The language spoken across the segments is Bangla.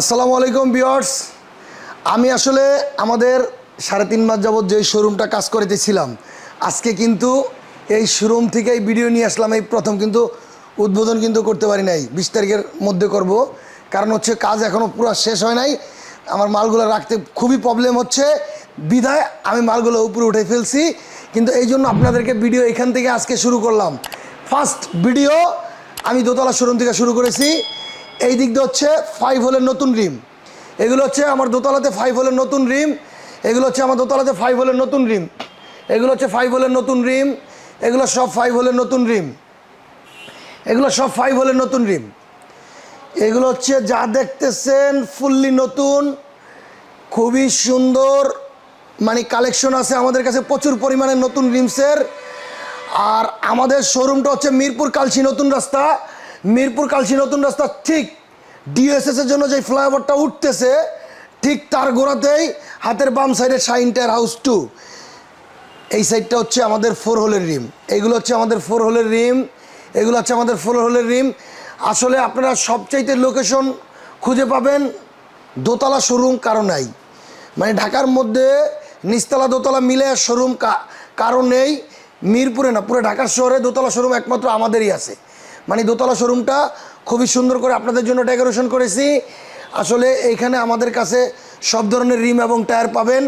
আসসালামু আলাইকুম বিয়ার্স আমি আসলে আমাদের সাড়ে তিন মাস যাবৎ যে শোরুমটা কাজ করিতেছিলাম, আজকে কিন্তু এই শোরুম থেকে এই ভিডিও নিয়ে আসলাম। এই প্রথম কিন্তু উদ্বোধন কিন্তু করতে পারি নাই, বিশ তারিখের মধ্যে করব। কারণ হচ্ছে কাজ এখনও পুরো শেষ হয় নাই। আমার মালগুলো রাখতে খুবই প্রবলেম হচ্ছে। বিধায় আমি মালগুলো উপরে উঠে ফেলছি। কিন্তু এই জন্য আপনাদেরকে ভিডিও এখান থেকে আজকে শুরু করলাম। ফার্স্ট ভিডিও আমি দোতলা শোরুম থেকে শুরু করেছি। এই দিক দিয়ে হচ্ছে ফাইভ হোলের নতুন রিম। এগুলো হচ্ছে আমার দোতলাতে ফাইভ হোলের নতুন রিম। এগুলো হচ্ছে আমার দোতলাতে ফাইভ হোলের নতুন রিম। এগুলো হচ্ছে ফাইভ হোলের নতুন রিম। এগুলো সব ফাইভ হোলের নতুন রিম। এগুলো সব ফাইভ হোলের নতুন রিম। এগুলো হচ্ছে যা দেখতেছেন ফুললি নতুন। খুবই সুন্দর। মানে কালেকশন আছে আমাদের কাছে প্রচুর পরিমাণে নতুন রিমসের আর আমাদের শোরুমটা হচ্ছে মিরপুর কালসি নতুন রাস্তা। মিরপুর কালসি নতুন রাস্তা, ঠিক ডিএসএস এর জন্য যে ফ্লাইওভারটা উঠতেছে, ঠিক তার গোড়াতেই হাতের বাম সাইডে শাইন টায়ার হাউস টু এই সাইডটা হচ্ছে আমাদের ফোর হোলের রিম। এগুলো হচ্ছে আমাদের ফোর হোলের রিম। এগুলো হচ্ছে আমাদের ফোর হোলের রিম। আসলে আপনারা সবচাইতে লোকেশন খুঁজে পাবেন দোতলা শোরুম কারও নাই। মানে ঢাকার মধ্যে নিচতলা দোতলা মিলে শোরুম কারও নেই। মিরপুরে না, পুরো ঢাকার শহরে দোতলা শোরুম একমাত্র আমাদেরই আছে। মানে দোতলা শোরুমটা খুবই সুন্দর করে আপনাদের জন্য ডেকোরেশন করেছি। আসলে এইখানে আমাদের কাছে সব ধরনের রিম এবং টায়ার পাবেন।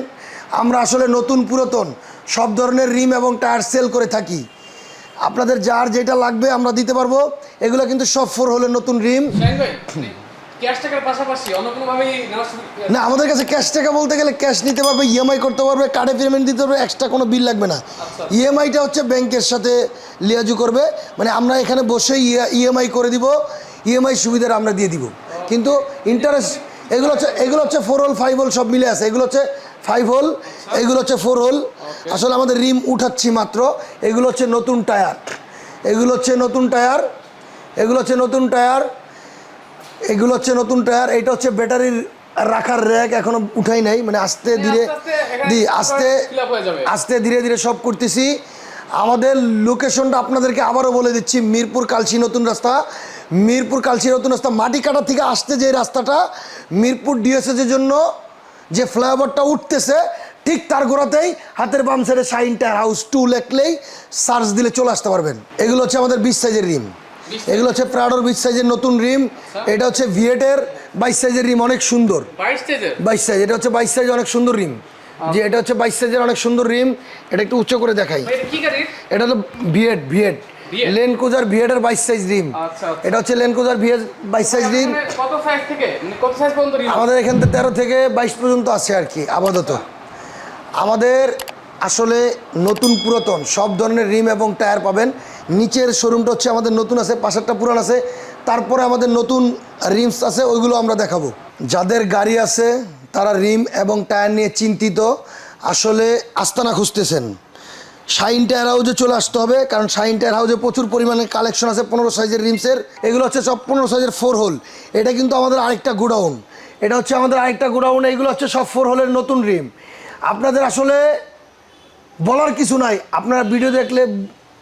আমরা আসলে নতুন পুরাতন সব ধরনের রিম এবং টায়ার সেল করে থাকি। আপনাদের যার যেটা লাগবে আমরা দিতে পারব। এগুলো কিন্তু সব ফোর হলে নতুন রিম। না আমাদের কাছে ক্যাশ টাকা বলতে গেলে ক্যাশ নিতে পারবে ইএমআই করতে পারবে কার্ডে পেমেন্ট দিতে পারবে এক্সট্রা কোনো বিল লাগবে না। ইএমআইটা হচ্ছে ব্যাংকের সাথে লিয়াজু করবে মানে আমরা এখানে বসে ইএমআই করে দিব ইএমআই সুবিধাটা আমরা দিয়ে দিব। কিন্তু ইন্টারেস্ট এগুলো হচ্ছে এগুলো হচ্ছে ফোর হোল ফাইভ হোল সব মিলে আছে। এগুলো হচ্ছে ফাইভ হোল এগুলো হচ্ছে ফোর হোল আসলে আমাদের রিম উঠাচ্ছি মাত্র। এগুলো হচ্ছে নতুন টায়ার। এগুলো হচ্ছে নতুন টায়ার। এগুলো হচ্ছে নতুন টায়ার। এগুলো হচ্ছে নতুন টায়ার এটা হচ্ছে ব্যাটারির রাখার র্যাক এখনও উঠাই নাই মানে আস্তে ধীরে আস্তে আস্তে দি আস্তে। আস্তে ধীরে ধীরে সব করতেছি। আমাদের লোকেশনটা আপনাদেরকে আবারও বলে দিচ্ছি মিরপুর কালসি নতুন রাস্তা। মিরপুর কালসি নতুন রাস্তা মাটি কাটা থেকে আসতে যে রাস্তাটা মিরপুর ডিএসএস এর জন্য যে ফ্লাইওভারটা উঠতেছে ঠিক তার গোড়াতেই হাতের বাম সাইডে শাইন টায়ার হাউস টু লেখলেই সার্চ দিলে চলে আসতে পারবেন। এগুলো হচ্ছে আমাদের বিশ সাইজের রিম এগুলো হচ্ছে প্রাডোর বিশ সাইজের নতুন রিম। এটা হচ্ছে ভিয়েটের বাইশ সাইজের রিম অনেক সুন্দর। বাইশ সাইজ এটা হচ্ছে বাইশ সাইজ অনেক সুন্দর রিম। যে এটা হচ্ছে বাইশ সাইজের অনেক সুন্দর রিম এটা একটু উচ্চ করে দেখাই। এটা হলো ভিয়েট ভিয়েট ভিয়েট? লেন কুজার ভিয়েটের বাইশ সাইজ রিম। আচ্ছা, আচ্ছা। এটা হচ্ছে লেন কুজার ভিয়েট বাইশ সাইজ রিম। রিম? আমাদের এখান থেকে তেরো থেকে বাইশ পর্যন্ত আছে আর কি আপাতত। আমাদের আসলে নতুন পুরাতন, সব ধরনের রিম এবং টায়ার পাবেন। নিচের শোরুমটা হচ্ছে আমাদের নতুন আছে, পাশেরটা পুরান আছে। তারপরে আমাদের নতুন রিমস আছে, ওইগুলো আমরা দেখাবো। যাদের গাড়ি আছে, তারা রিম এবং টায়ার নিয়ে চিন্তিত। আসলে আস্তানা খুঁজতেছেন। শাইন টায়ার হাউজে চলে আসতে হবে, কারণ শাইন টায়ার হাউজে প্রচুর পরিমাণে কালেকশন আছে, পনেরো সাইজের রিমসের। এগুলো হচ্ছে সব পনেরো সাইজের ফোর হোল। এটা কিন্তু আমাদের আরেকটা গোডাউন। এটা হচ্ছে আমাদের আরেকটা গোডাউন, এইগুলো হচ্ছে সব ফোর হোলের নতুন রিম। আপনাদের আসলে বলার কিছু নাই। আপনারা ভিডিও দেখলে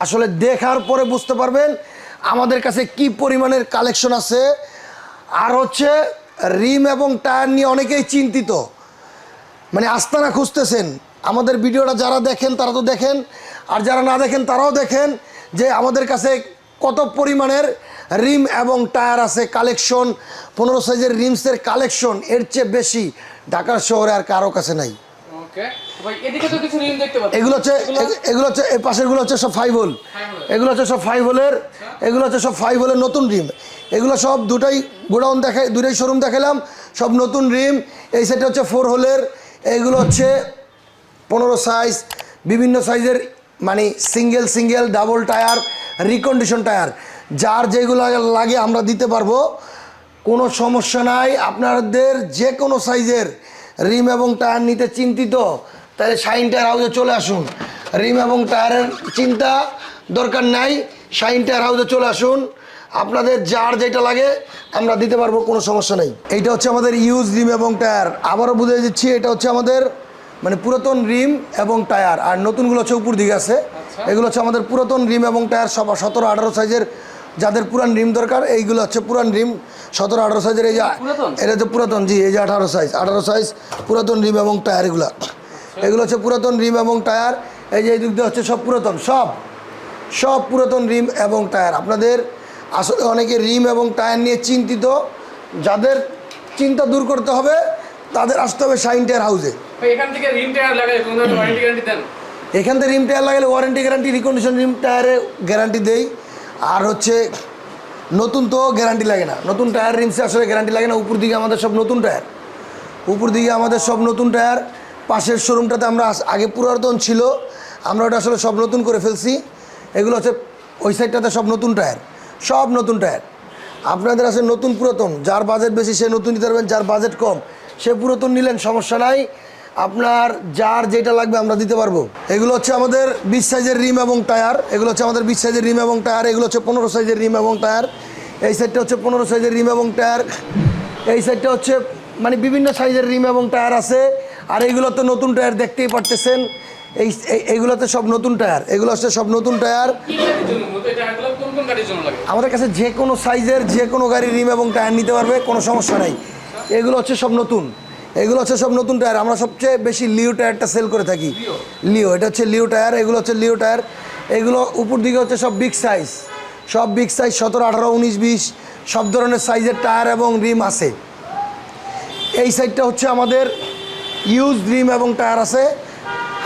আসলে দেখার পরে বুঝতে পারবেন আমাদের কাছে কি পরিমাণের কালেকশন আছে। আর হচ্ছে রিম এবং টায়ার নিয়ে অনেকেই চিন্তিত। মানে আস্তানা খুঁজতেছেন। আমাদের ভিডিওটা যারা দেখেন, তারা তো দেখেন। আর যারা না দেখেন, তারাও দেখেন যে আমাদের কাছে কত পরিমাণের রিম এবং টায়ার আছে। কালেকশন পনেরো সাইজের রিমসের কালেকশন এর চেয়ে বেশি ঢাকার শহরে আর কারও কাছে নাই। এগুলো হচ্ছে এগুলো হচ্ছে এই পাশেরগুলো হচ্ছে সব ফাইভ হোল। এগুলো হচ্ছে সব ফাইভ হোলের এগুলো হচ্ছে সব ফাইভ হোলের নতুন রিম এগুলো সব দুটাই গোডাউন দুটাই শোরুম দেখালাম সব নতুন রিম এই সেটটা হচ্ছে ফোর হোলের এইগুলো হচ্ছে পনেরো সাইজ বিভিন্ন সাইজের মানে single single double tyre recondition tyre যার যেগুলো লাগে আমরা দিতে পারব কোনো সমস্যা নাই। আপনাদের যে কোনো সাইজের রিম এবং টায়ার নিতে চিন্তিত তাহলে শাইন টায়ার হাউসে চলে আসুন। রিম এবং টায়ারের চিন্তা দরকার নাই শাইন টায়ার হাউসে চলে আসুন। আপনাদের যার যেটা লাগে আমরা দিতে পারব কোনো সমস্যা নেই। এইটা হচ্ছে আমাদের ইউজ রিম এবং টায়ার। আবারও বুঝে দিচ্ছি এটা হচ্ছে আমাদের মানে পুরাতন রিম এবং টায়ার। আর নতুনগুলো হচ্ছে উপর দিকে আছে। এগুলো হচ্ছে আমাদের পুরাতন রিম এবং টায়ার সব সতেরো আঠারো সাইজের যাদের পুরান রিম দরকার এইগুলো হচ্ছে পুরান রিম সতেরো আঠারো সাইজের এই যে এটা হচ্ছে পুরাতন জি এই যে আঠারো সাইজ আঠারো সাইজ পুরাতন রিম এবং টায়ার এগুলো। এগুলো হচ্ছে পুরাতন রিম এবং টায়ার এই যে এই দিক দিয়ে হচ্ছে সব পুরাতন সব সব পুরাতন রিম এবং টায়ার। আপনাদের আসলে অনেকে রিম এবং টায়ার নিয়ে চিন্তিত যাদের চিন্তা দূর করতে হবে তাদের আসতে হবে শাইন টায়ার হাউসে। এখান থেকে রিম টায়ার লাগাই এখান থেকে রিম টায়ার লাগালে ওয়ারেন্টি গ্যারান্টি রিকন্ডিশন রিম টায়ারে গ্যারান্টি দেই। আর হচ্ছে নতুন তো গ্যারান্টি লাগে না। নতুন টায়ার রিমসে আসলে গ্যারান্টি লাগে না, উপর দিকে আমাদের সব নতুন টায়ার উপর দিকে আমাদের সব নতুন টায়ার পাশের শোরুমটাতে আমরা আগে পুরাতন ছিল, আমরা ওটা আসলে সব নতুন করে ফেলছি। এগুলো হচ্ছে ওই সাইডটাতে সব নতুন টায়ার সব নতুন টায়ার আপনাদের আছে নতুন পুরাতন, যার বাজেট বেশি সে নতুন নিতে পারবেন, যার বাজেট কম, সে পুরাতন নিলেন, সমস্যা নাই। আপনার যার যেটা লাগবে আমরা দিতে পারব। এগুলো হচ্ছে আমাদের বিশ সাইজের রিম এবং টায়ার এগুলো হচ্ছে আমাদের বিশ সাইজের রিম এবং টায়ার এগুলো হচ্ছে পনেরো সাইজের রিম এবং টায়ার। এই সাইডটা হচ্ছে পনেরো সাইজের রিম এবং টায়ার। এই সাইডটা হচ্ছে মানে বিভিন্ন সাইজের রিম এবং টায়ার আছে। আর এইগুলো তো নতুন টায়ার দেখতেই পারতেছেন। এই এই- এইগুলোতে সব নতুন টায়ার এগুলো হচ্ছে সব নতুন টায়ার। আমাদের কাছে যে কোনো সাইজের যে কোনো গাড়ির রিম এবং টায়ার নিতে পারবে কোনো সমস্যা নাই। এগুলো হচ্ছে সব নতুন। এগুলো হচ্ছে সব নতুন টায়ার। আমরা সবচেয়ে বেশি লিও টায়ারটা সেল করে থাকি। লিও? এটা হচ্ছে লিও টায়ার এগুলো হচ্ছে লিও টায়ার। এগুলো উপর দিকে হচ্ছে সব বিগ সাইজ সব বিগ সাইজ সতেরো আঠারো উনিশ বিশ সব ধরনের সাইজের টায়ার এবং রিম আছে। এই সাইডটা হচ্ছে আমাদের ইউজ রিম এবং টায়ার আছে।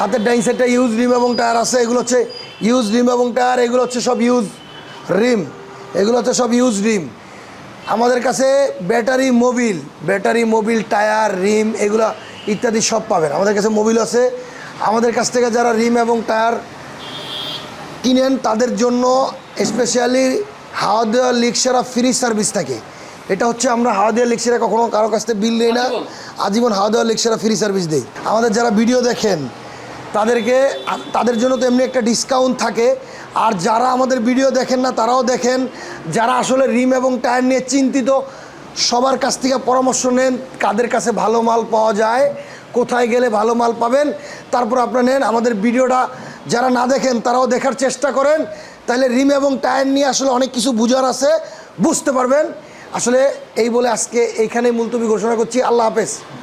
হাতের ডাইন সাইডটা ইউজ রিম এবং টায়ার আছে। এগুলো হচ্ছে ইউজ রিম এবং টায়ার এগুলো হচ্ছে সব ইউজ রিম। এগুলো হচ্ছে সব ইউজ রিম। আমাদের কাছে battery Mobil battery Mobil tyre rim এগুলো ইত্যাদি সব পাবেন। আমাদের কাছে মোবিল আছে। আমাদের কাছ থেকে যারা রিম এবং টায়ার কিনেন তাদের জন্য স্পেশালি হাওয়া দেওয়া লিক্সারা ফ্রি সার্ভিস থাকে। এটা হচ্ছে আমরা হাওয়া দেওয়া লিক্সারা কখনো কারও কাছ থেকে বিল দিই না। আজীবন? হাওয়া দেওয়া লিক্সারা ফ্রি সার্ভিস দেই। আমাদের যারা ভিডিও দেখেন তাদেরকে তাদের জন্য তো এমনি একটা ডিসকাউন্ট থাকে। আর যারা আমাদের ভিডিও দেখেন না, তারাও দেখেন, যারা আসলে রিম এবং টায়ার নিয়ে চিন্তিত, সবার কাছ থেকে পরামর্শ নেন কাদের কাছে ভালো মাল পাওয়া যায়, কোথায় গেলে ভালো মাল পাবেন। তারপর আপনারা নেন, আমাদের ভিডিওটা যারা না দেখেন, তারাও দেখার চেষ্টা করেন। তাহলে রিম এবং টায়ার নিয়ে আসলে অনেক কিছু বুঝার আছে, বুঝতে পারবেন। আসলে এই বলে আজকে এইখানেই মুলতবি ঘোষণা করছি। আল্লাহ হাফেজ।